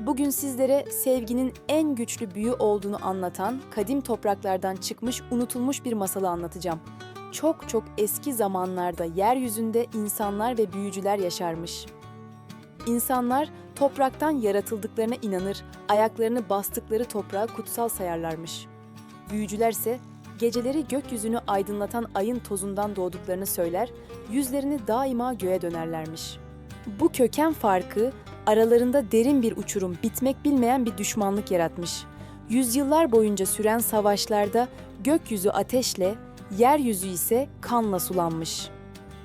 Bugün sizlere sevginin en güçlü büyü olduğunu anlatan, kadim topraklardan çıkmış unutulmuş bir masalı anlatacağım. Çok çok eski zamanlarda yeryüzünde insanlar ve büyücüler yaşarmış. İnsanlar topraktan yaratıldıklarına inanır, ayaklarını bastıkları toprağı kutsal sayarlarmış. Büyücülerse geceleri gökyüzünü aydınlatan ayın tozundan doğduklarını söyler, yüzlerini daima göğe dönerlermiş. Bu köken farkı aralarında derin bir uçurum, bitmek bilmeyen bir düşmanlık yaratmış. Yüzyıllar boyunca süren savaşlarda gökyüzü ateşle, yeryüzü ise kanla sulanmış.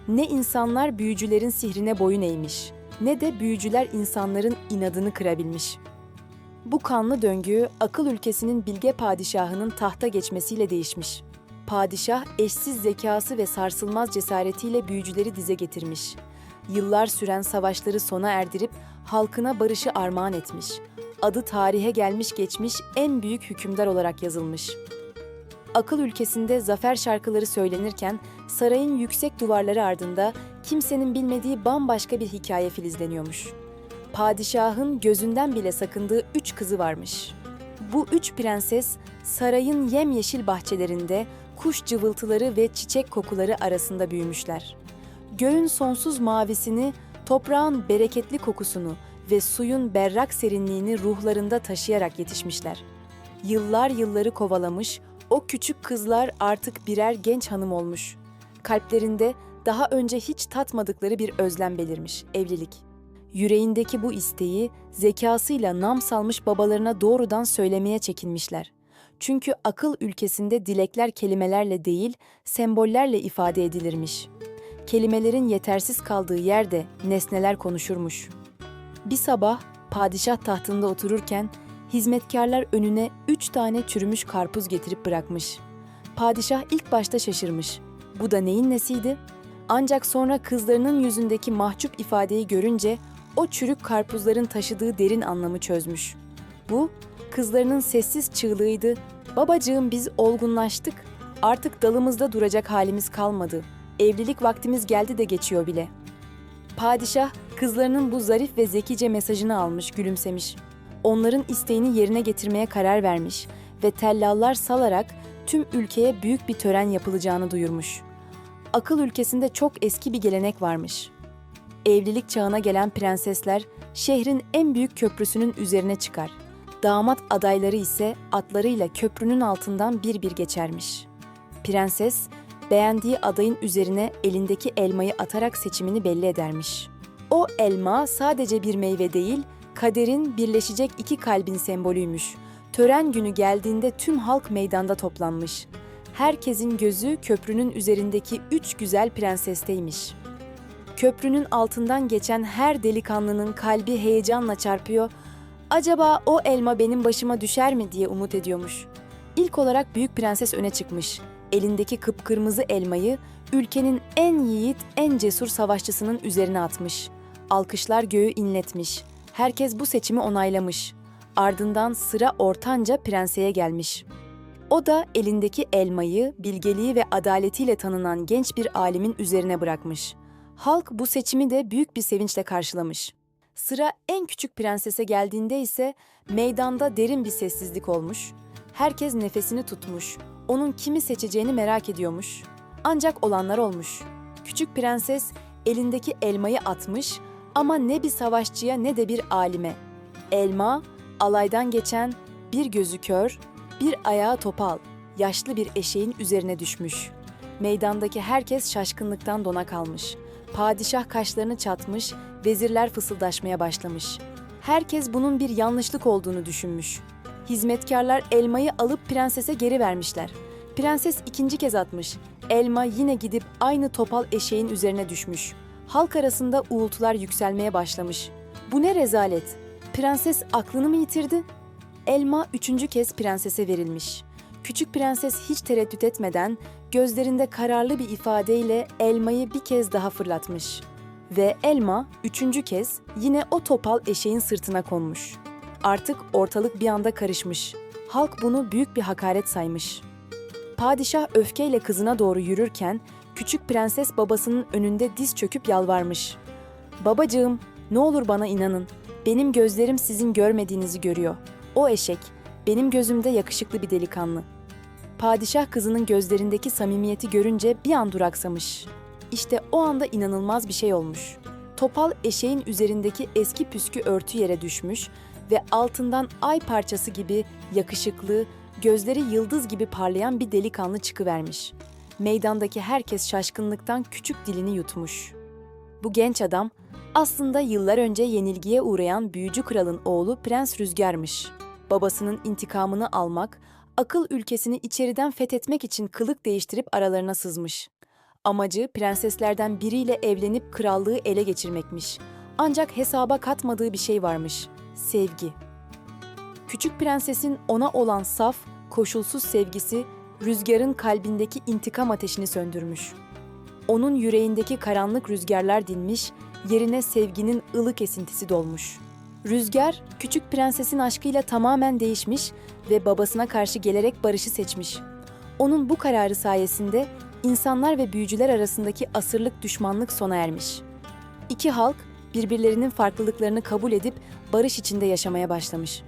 Ne insanlar büyücülerin sihrine boyun eğmiş, ne de büyücüler insanların inadını kırabilmiş. Bu kanlı döngü akıl ülkesinin bilge padişahının tahta geçmesiyle değişmiş. Padişah eşsiz zekası ve sarsılmaz cesaretiyle büyücüleri dize getirmiş. Yıllar süren savaşları sona erdirip halkına barışı armağan etmiş. Adı tarihe gelmiş geçmiş en büyük hükümdar olarak yazılmış. Akıl ülkesinde zafer şarkıları söylenirken sarayın yüksek duvarları ardında kimsenin bilmediği bambaşka bir hikaye filizleniyormuş. Padişahın gözünden bile sakındığı üç kızı varmış. Bu üç prenses sarayın yemyeşil bahçelerinde kuş cıvıltıları ve çiçek kokuları arasında büyümüşler. Göğün sonsuz mavisini, toprağın bereketli kokusunu ve suyun berrak serinliğini ruhlarında taşıyarak yetişmişler. Yıllar yılları kovalamış, o küçük kızlar artık birer genç hanım olmuş. Kalplerinde daha önce hiç tatmadıkları bir özlem belirmiş, evlilik. Yüreğindeki bu isteği zekasıyla nam salmış babalarına doğrudan söylemeye çekinmişler. Çünkü akıl ülkesinde dilekler kelimelerle değil, sembollerle ifade edilirmiş. Kelimelerin yetersiz kaldığı yerde nesneler konuşurmuş. Bir sabah padişah tahtında otururken hizmetkarlar önüne üç tane çürümüş karpuz getirip bırakmış. Padişah ilk başta şaşırmış. Bu da neyin nesiydi? Ancak sonra kızlarının yüzündeki mahcup ifadeyi görünce o çürük karpuzların taşıdığı derin anlamı çözmüş. Bu, kızlarının sessiz çığlığıydı. Babacığım biz olgunlaştık. Artık dalımızda duracak halimiz kalmadı. Evlilik vaktimiz geldi de geçiyor bile. Padişah, kızlarının bu zarif ve zekice mesajını almış, gülümsemiş. Onların isteğini yerine getirmeye karar vermiş ve tellallar salarak tüm ülkeye büyük bir tören yapılacağını duyurmuş. Akıl ülkesinde çok eski bir gelenek varmış. Evlilik çağına gelen prensesler şehrin en büyük köprüsünün üzerine çıkar. Damat adayları ise atlarıyla köprünün altından bir bir geçermiş. Prenses beğendiği adayın üzerine elindeki elmayı atarak seçimini belli edermiş. O elma sadece bir meyve değil, kaderin birleşecek iki kalbin sembolüymüş. Tören günü geldiğinde tüm halk meydanda toplanmış. Herkesin gözü köprünün üzerindeki üç güzel prensesteymiş. Köprünün altından geçen her delikanlının kalbi heyecanla çarpıyor. Acaba o elma benim başıma düşer mi diye umut ediyormuş. İlk olarak büyük prenses öne çıkmış. Elindeki kıpkırmızı elmayı ülkenin en yiğit, en cesur savaşçısının üzerine atmış. Alkışlar göğü inletmiş. Herkes bu seçimi onaylamış. Ardından sıra ortanca prenseye gelmiş. O da elindeki elmayı, bilgeliği ve adaletiyle tanınan genç bir alimin üzerine bırakmış. Halk bu seçimi de büyük bir sevinçle karşılamış. Sıra en küçük prensese geldiğinde ise meydanda derin bir sessizlik olmuş. Herkes nefesini tutmuş. Onun kimi seçeceğini merak ediyormuş. Ancak olanlar olmuş. Küçük prenses elindeki elmayı atmış ama ne bir savaşçıya ne de bir alime. Elma, alaydan geçen bir gözü kör, bir ayağı topal, yaşlı bir eşeğin üzerine düşmüş. Meydandaki herkes şaşkınlıktan dona kalmış. Padişah kaşlarını çatmış, vezirler fısıldaşmaya başlamış. Herkes bunun bir yanlışlık olduğunu düşünmüş. Hizmetkarlar elmayı alıp prensese geri vermişler. Prenses ikinci kez atmış. Elma yine gidip aynı topal eşeğin üzerine düşmüş. Halk arasında uğultular yükselmeye başlamış. Bu ne rezalet? Prenses aklını mı yitirdi? Elma üçüncü kez prensese verilmiş. Küçük prenses hiç tereddüt etmeden gözlerinde kararlı bir ifadeyle elmayı bir kez daha fırlatmış. Ve elma üçüncü kez yine o topal eşeğin sırtına konmuş. Artık ortalık bir anda karışmış. Halk bunu büyük bir hakaret saymış. Padişah öfkeyle kızına doğru yürürken küçük prenses babasının önünde diz çöküp yalvarmış. Babacığım, ne olur bana inanın. Benim gözlerim sizin görmediğinizi görüyor. O eşek, benim gözümde yakışıklı bir delikanlı. Padişah kızının gözlerindeki samimiyeti görünce bir an duraksamış. İşte o anda inanılmaz bir şey olmuş. Topal eşeğin üzerindeki eski püskü örtü yere düşmüş ve altından ay parçası gibi yakışıklı, gözleri yıldız gibi parlayan bir delikanlı çıkıvermiş. Meydandaki herkes şaşkınlıktan küçük dilini yutmuş. Bu genç adam aslında yıllar önce yenilgiye uğrayan büyücü kralın oğlu Prens Rüzgar'mış. Babasının intikamını almak, akıl ülkesini içeriden fethetmek için kılık değiştirip aralarına sızmış. Amacı prenseslerden biriyle evlenip krallığı ele geçirmekmiş. Ancak hesaba katmadığı bir şey varmış. Sevgi. Küçük prensesin ona olan saf, koşulsuz sevgisi rüzgarın kalbindeki intikam ateşini söndürmüş. Onun yüreğindeki karanlık rüzgarlar dinmiş, yerine sevginin ılık esintisi dolmuş. Rüzgar, küçük prensesin aşkıyla tamamen değişmiş ve babasına karşı gelerek barışı seçmiş. Onun bu kararı sayesinde insanlar ve büyücüler arasındaki asırlık düşmanlık sona ermiş. İki halk birbirlerinin farklılıklarını kabul edip barış içinde yaşamaya başlamış.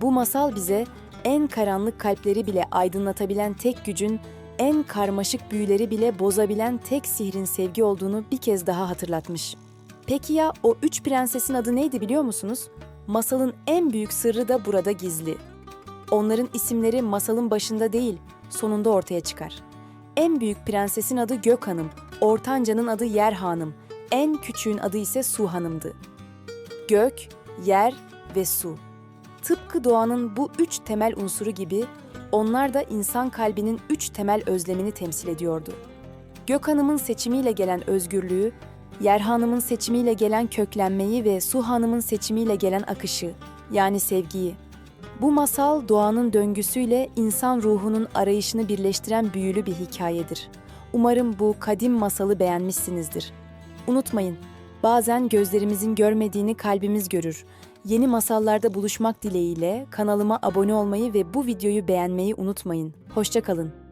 Bu masal bize en karanlık kalpleri bile aydınlatabilen tek gücün, en karmaşık büyüleri bile bozabilen tek sihrin sevgi olduğunu bir kez daha hatırlatmış. Peki ya o üç prensesin adı neydi biliyor musunuz? Masalın en büyük sırrı da burada gizli. Onların isimleri masalın başında değil, sonunda ortaya çıkar. En büyük prensesin adı Gök Hanım, ortancanın adı Yer Hanım, en küçüğün adı ise Su Hanım'dı. Gök, yer ve su. Tıpkı doğanın bu üç temel unsuru gibi onlar da insan kalbinin üç temel özlemini temsil ediyordu. Gök Hanım'ın seçimiyle gelen özgürlüğü, Yer Hanım'ın seçimiyle gelen köklenmeyi ve Su Hanım'ın seçimiyle gelen akışı, yani sevgiyi. Bu masal doğanın döngüsüyle insan ruhunun arayışını birleştiren büyülü bir hikayedir. Umarım bu kadim masalı beğenmişsinizdir. Unutmayın, bazen gözlerimizin görmediğini kalbimiz görür. Yeni masallarda buluşmak dileğiyle kanalıma abone olmayı ve bu videoyu beğenmeyi unutmayın. Hoşçakalın.